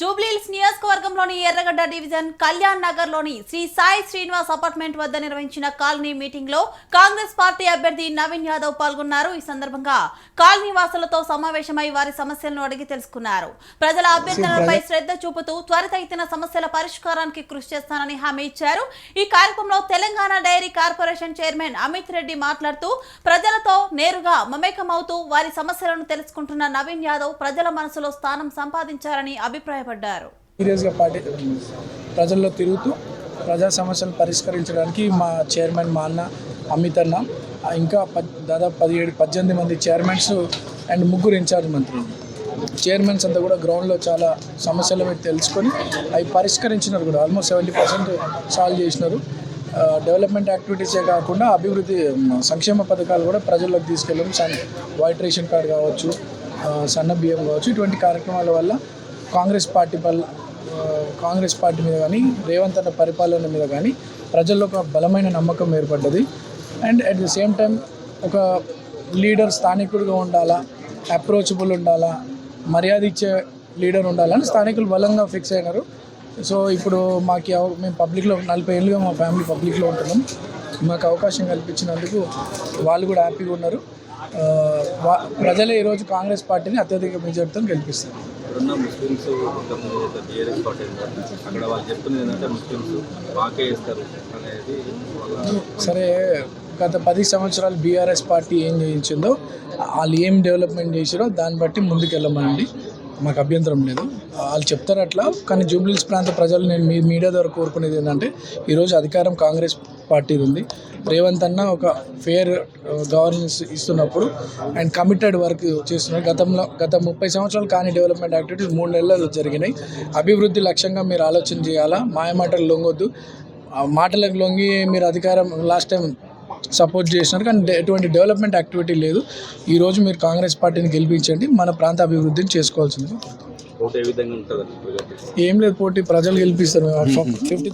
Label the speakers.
Speaker 1: జూబ్లీహిల్స్ నియోజకవర్గంలోని ఎర్రగడ్డ డివిజన్ కళ్యాణ్ నగర్లోని శ్రీ సాయి శ్రీనివాస్ అపార్ట్మెంట్ వద్ద నిర్వహించిన కాలనీ మీటింగ్లో కాంగ్రెస్ పార్టీ అభ్యర్థి నవీన్ యాదవ్ పాల్గొన్నారు. ఈ సందర్భంగా కాలనీ వాసులతో సమావేశమై వారి సమస్యలను అడిగి తెలుసుకున్నారు. ప్రజల అభ్యర్థనలపై శ్రద్ధ చూపుతూ త్వరితగతిన సమస్యల పరిష్కారానికి కృషి చేస్తానని హామీ ఇచ్చారు. ఈ కార్యక్రమంలో Telangana dairy corporation chairman Amit Reddy మాట్లాడుతూ ప్రజలతో నేరుగా మమేకమవుతూ వారి సమస్యలను తెలుసుకుంటున్న నవీన్ యాదవ్ ప్రజల మనసులో స్థానం సంపాదించారని సహాయపడ్డారు
Speaker 2: సీరియస్గా పార్టీ ప్రజల్లో తిరుగుతూ ప్రజా సమస్యలు పరిష్కరించడానికి మా చైర్మన్ మా అన్న అమిత్ అన్న ఇంకా పద్ దాదాపు పదిహేడు పద్దెనిమిది మంది చైర్మన్స్ అండ్ ముగ్గురు ఇన్ఛార్జ్ మంత్రులు. చైర్మన్స్ అంతా కూడా గ్రౌండ్లో చాలా సమస్యలు మీరు తెలుసుకొని అవి పరిష్కరించినారు కూడా. ఆల్మోస్ట్ సెవెంటీ పర్సెంట్ సాల్వ్ చేసినారు. డెవలప్మెంట్ యాక్టివిటీసే కాకుండా అభివృద్ధి సంక్షేమ పథకాలు కూడా ప్రజల్లోకి తీసుకెళ్ళడం సన్ వైట్ రేషన్ కార్డు కావచ్చు సన్న బియ్యం కావచ్చు ఇటువంటి కార్యక్రమాల వల్ల కాంగ్రెస్ పార్టీ పల్ కాంగ్రెస్ పార్టీ మీద కానీ రేవంత్ అన్న పరిపాలన మీద కానీ ప్రజల్లో ఒక బలమైన నమ్మకం ఏర్పడ్డది. And at the same time ఒక లీడర్ స్థానికుడిగా ఉండాలా అప్రోచబుల్ ఉండాలా మర్యాద ఇచ్చే లీడర్ ఉండాలని స్థానికులు బలంగా ఫిక్స్ అయినారు. సో ఇప్పుడు మాకు మేము పబ్లిక్లో నలభై ఏళ్ళుగా మా ఫ్యామిలీ పబ్లిక్లో ఉంటున్నాం. మాకు అవకాశం కల్పించినందుకు వాళ్ళు కూడా హ్యాపీగా ఉన్నారు. ప్రజలే ఈరోజు కాంగ్రెస్ పార్టీని అత్యధిక మెజార్టీతో గెలిపిస్తారు.
Speaker 3: ఇప్పుడున్న ముస్లిమ్స్ ఇంతకుముందు ఏదైతే టీఆర్ఎస్ పార్టీ ఉందో, అక్కడ వాళ్ళు చెప్తున్నది ఏంటంటే ముస్లిమ్స్ మాకే ఇస్తారు అనేది వాళ్ళ
Speaker 2: సరే గత పది సంవత్సరాలు బీఆర్ఎస్ పార్టీ ఏం చేయించిందో వాళ్ళు ఏం డెవలప్మెంట్ చేసారో దాన్ని బట్టి ముందుకు వెళ్ళమనండి మాకు అభ్యంతరం లేదు. వాళ్ళు చెప్తారు అట్లా కానీ జూబ్లీస్ ప్రాంత ప్రజలు నేను మీ మీడియా ద్వారా కోరుకునేది ఏంటంటే ఈరోజు అధికారం కాంగ్రెస్ పార్టీది ఉంది. రేవంత్ అన్న ఒక ఫేర్ గవర్నెన్స్ ఇస్తున్నప్పుడు అండ్ కమిటెడ్ వర్క్ చేస్తున్నారు. గతంలో గత ముప్పై సంవత్సరాలు కానీ డెవలప్మెంట్ యాక్టివిటీస్ మూడు నెలల్లో జరిగినాయి. అభివృద్ధి లక్ష్యంగా మీరు ఆలోచన చేయాలా? మాయమాటలు లొంగొద్దు. మాటలకు లొంగి మీరు అధికారం లాస్ట్ టైం సపోర్ట్ చేసినారు కానీ ఎటువంటి డెవలప్మెంట్ యాక్టివిటీ లేదు. ఈరోజు మీరు కాంగ్రెస్ పార్టీని గెలిపించండి మన ప్రాంత అభివృద్ధిని చేసుకోవాల్సింది.
Speaker 3: ఓటు ఏ విధంగా ఉంటుంది
Speaker 2: ఏం లేదు పోటీ ప్రజలు గెలిపిస్తారు. ఫిఫ్టీ